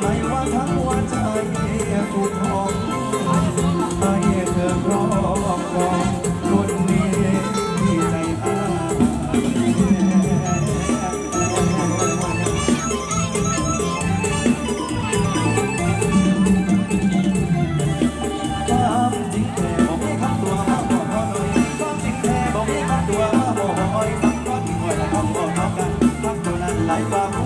ใส่ว่าทั้งหัวใจถูกหอมให้เธอครอบครองคนนี้ที่ใความจริงแท้บอกให้ข้ตัวบอกพ่อหน่อความจริงแท้บอกให้ข้ตัวบอกพ่อหน่อยฟังก้นหอยและข้บอกกันฟังตันั้นไหลฟ้า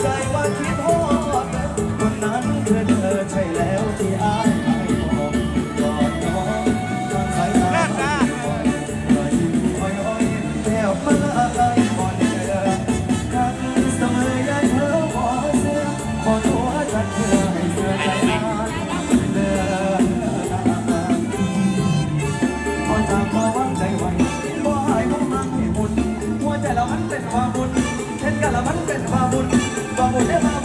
ใจว่าคิดโทษคนนั้นคือเธอใช่แล้วที่อายไม่บอกกอนน้องทางสายตาบ่อยรอยยิ้มอ่อยๆแก้วมาไอ้ก่อนเธอรักเสมอได้เธอบ่เสื้อขอตัวจัดเธอให้เสื้อใจนานเดินพอจากพอวางใจไว้บ่หายบ่มังให้บุญหัวใจเรามันเป็นว่าบุญเช่นกันละ 我这个